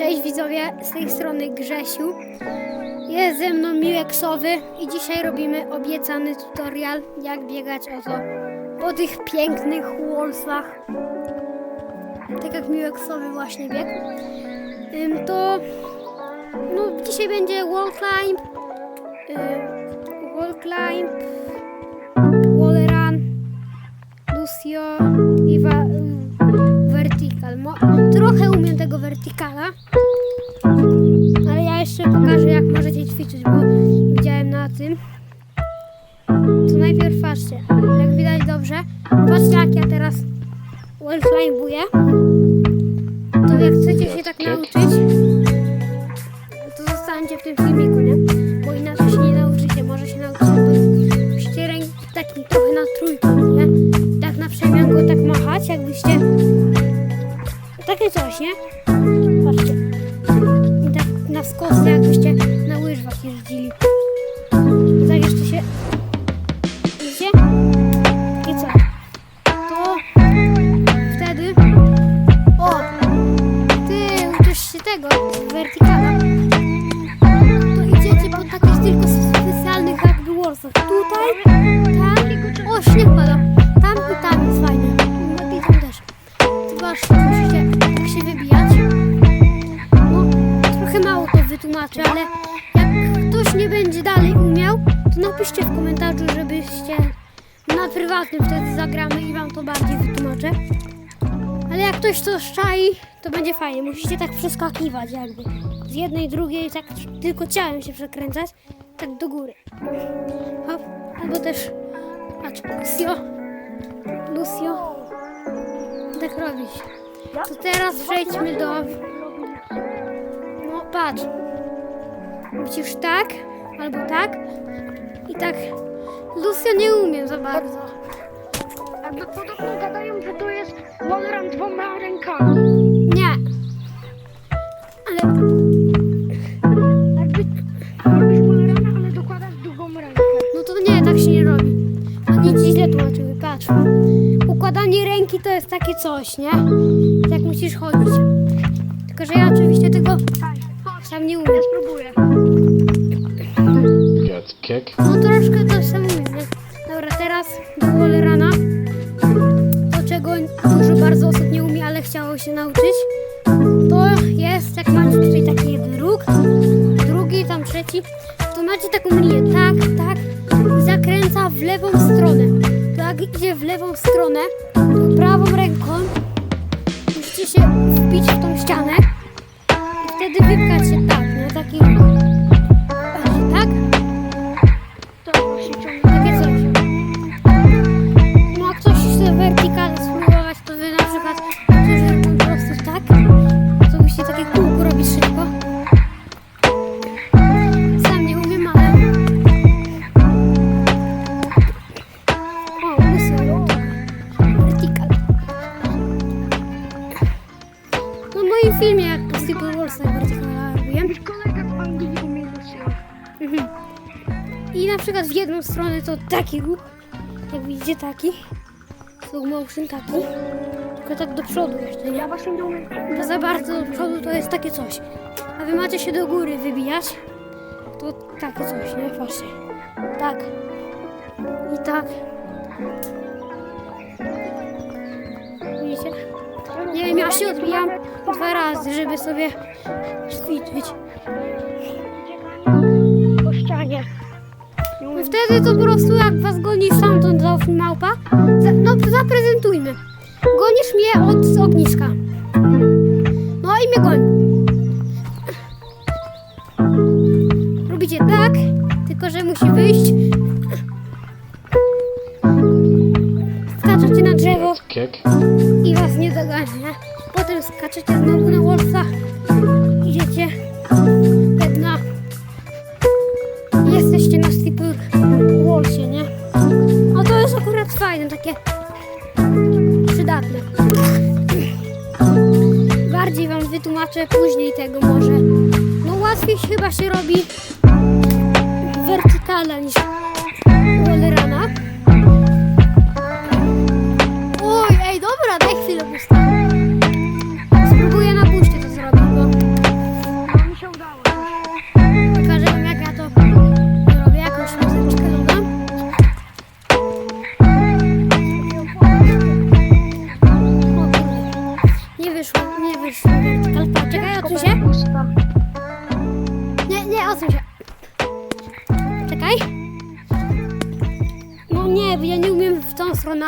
Cześć widzowie, z tej strony Grzesiu. Jest ze mną Miłek Sowy i dzisiaj robimy obiecany tutorial, jak biegać oto po tych pięknych wallsach. Tak jak Miłek Sowy właśnie biegł. To no, dzisiaj będzie wall climb, wall climb, wall run, Lucio i Mo- trochę umiem tego verticala, ale ja jeszcze pokażę jak możecie ćwiczyć, bo widziałem na tym. To najpierw patrzcie, jak widać dobrze, patrzcie jak ja teraz wall climbuję. To jak chcecie się tak nauczyć, to zostańcie w tym filmiku, nie? Nie? Patrzcie. I tak na skosy, jakbyście na łyżwach jeździli. Tak jeszcze się... Widzicie? I co? To wtedy... O! Ty uczysz się tego, wertykala. To idziecie po takich tylko specjalnych jakby wallsach. Tutaj, tam... O, śnieg pada. Tam i tam jest fajnie. No i tam też. Zobaczcie, napiszcie w komentarzu, żebyście na prywatnym wtedy zagramy i wam to bardziej wytłumaczę. Ale jak ktoś to szczai, to będzie fajnie. Musicie tak przeskakiwać jakby. Z jednej, drugiej, tak tylko ciałem się przekręcać, tak do góry. Hop. Albo też, patrz, Lucio, Lucio, tak robić. To teraz przejdźmy do... No patrz. Musisz tak, albo tak i tak. Lucio nie umiem za bardzo. Jakby podobno gadają, że to jest wallrun dwoma rękami. Nie. Ale Jakby robisz wallruna, ale dokładasz drugą rękę. no to nie, tak się nie robi. Oni ci źle tłumaczyły, patrz. Układanie ręki to jest takie coś, nie? Tak musisz chodzić. Tylko, że ja oczywiście tego sam nie umiem. Ja spróbuję. No troszkę to umiem, nie? Dobra, teraz do Wallerana. To czego dużo bardzo osób nie umie, ale chciało się nauczyć. To jest, jak macie tutaj taki jeden róg, drugi, tam trzeci, to macie taką linię, tak, tak, i zakręca w lewą stronę. To jak idzie w lewą stronę, przykład w jedną stronę to taki ruch, jak widzicie taki, slow motion taki, tylko tak do przodu jeszcze, nie? Bo za bardzo do przodu to jest takie coś. A wy macie się do góry wybijać, to takie coś, nie? Patrzcie. Tak. I tak. Widzicie? Nie wiem, ja się odbijam dwa razy, żeby sobie ćwiczyć. Po ścianie. Nie Wtedy to po prostu jak was goni stamtąd za małpa, za, no zaprezentujmy. Gonisz mnie od ogniska. Fajne, takie przydatne. Bardziej wam wytłumaczę później tego może. No łatwiej chyba się robi wertykala niż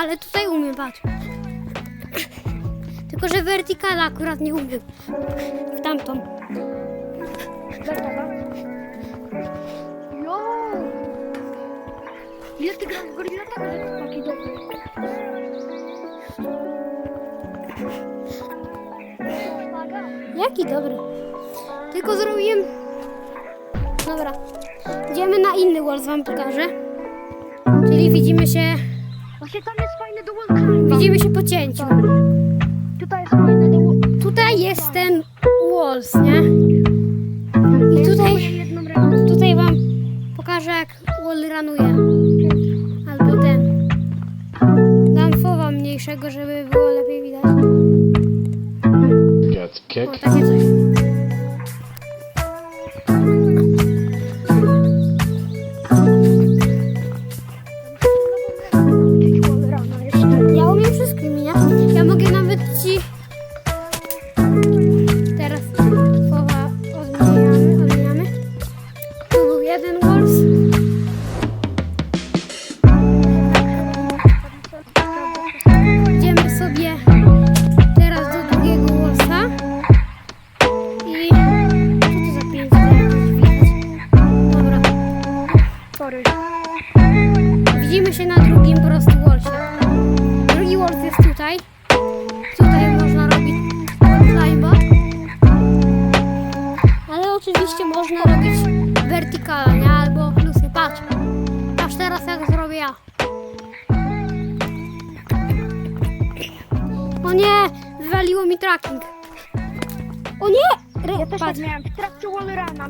ale tutaj umiem, patrz. Tylko, że vertikala akurat nie umiem. W tamtą. Jo! Ile ty grasz w Gorilla tak, że taki dobry? Jaki dobry. Tylko zrobiłem... Dobra. Idziemy na inny wall, wam pokażę. Czyli widzimy się... Właśnie tam jest fajne do wall Widzimy się po cięciu. Tutaj jest fajne do Tutaj jest ten walls, nie? I tutaj, tutaj wam pokażę jak wall ranuje. Albo ten. Dam fowa mniejszego, żeby było lepiej widać. O, takie coś. O nie! Wywaliło mi tracking. O nie! Re, Ja też tak patrz. miałem. W trakcie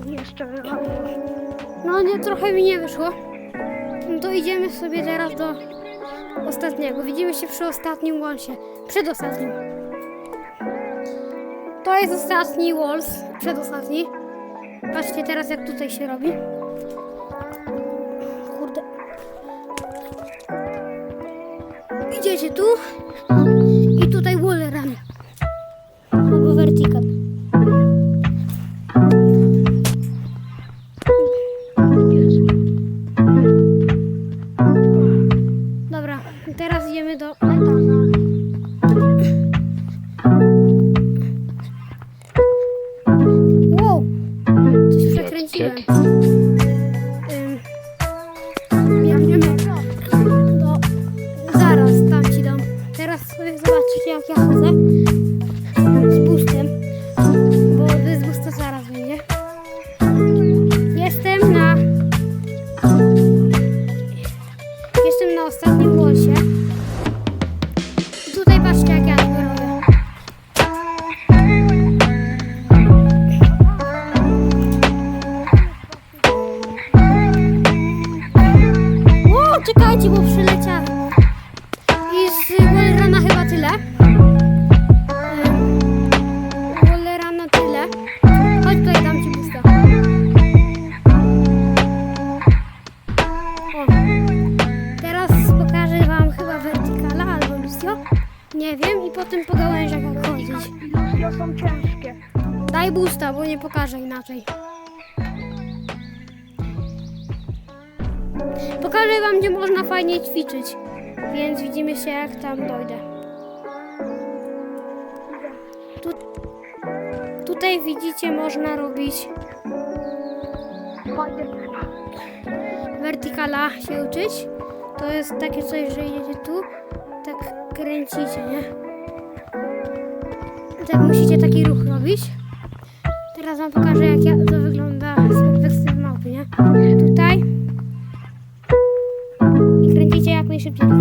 mi jeszcze wywaliło. No nie, trochę mi nie wyszło. No to idziemy sobie teraz do ostatniego. Widzimy się przy ostatnim wallsie. Przedostatnim. To jest ostatni walls. Przedostatni. Patrzcie teraz jak tutaj się robi. Kurde. Idziecie tu. Przekręciłem. kick. Potem po gałęziach chodzić. Ilusje są ciężkie. Daj busta, bo nie pokażę inaczej. Pokażę wam, gdzie można fajnie ćwiczyć. Więc widzimy się, jak tam dojdę. Tu, tutaj widzicie, można robić vertikala się uczyć. To jest takie coś, że idziecie tu, tak kręcicie, nie? Tak musicie taki ruch robić. Teraz wam pokażę, jak ja, to wygląda z perspektywy nie? Tutaj. I kręcicie jak najszybciej to.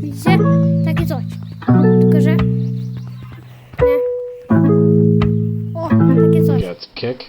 Widzicie? Takie coś. Tylko, że... Nie. O, takie coś. Kick.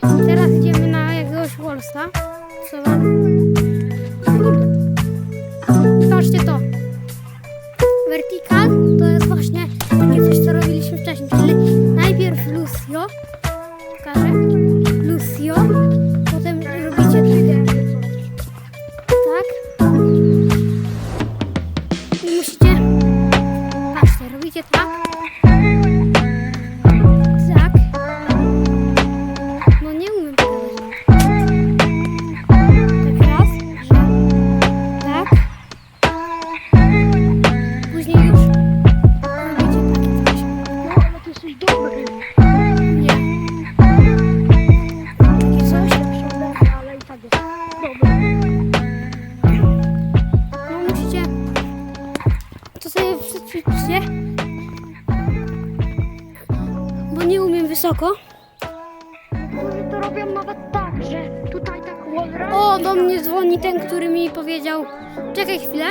Czekaj chwilę.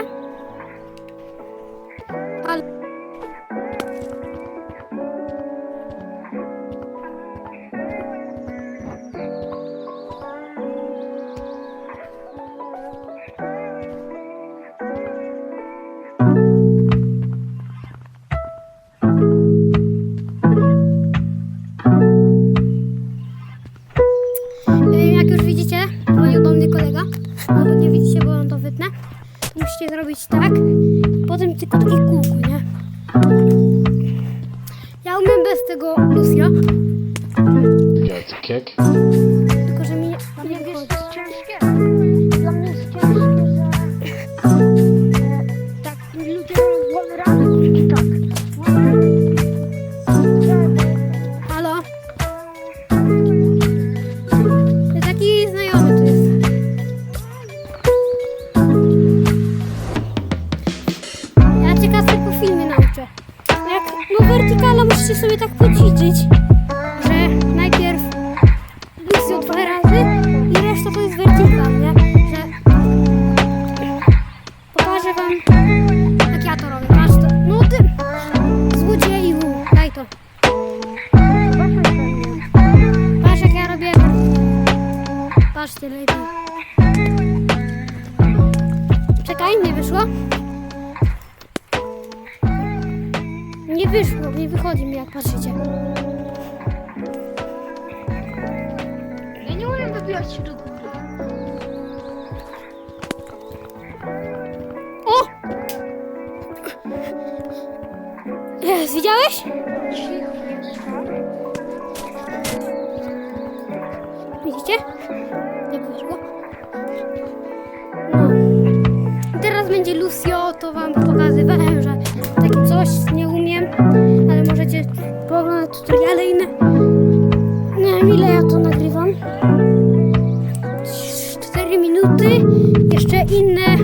Ale... Jak już widzicie, właśnie zrobić tak, potem tylko takie kółko, nie? Ja umiem bez tego lusja. Ja, jak? alayım ya parçacığım. Yeni oyunda bir açıldı. Oh! Sıcağı ver. Nie wiem no, ile ja to nagrywam. 4 minuty. Jeszcze inne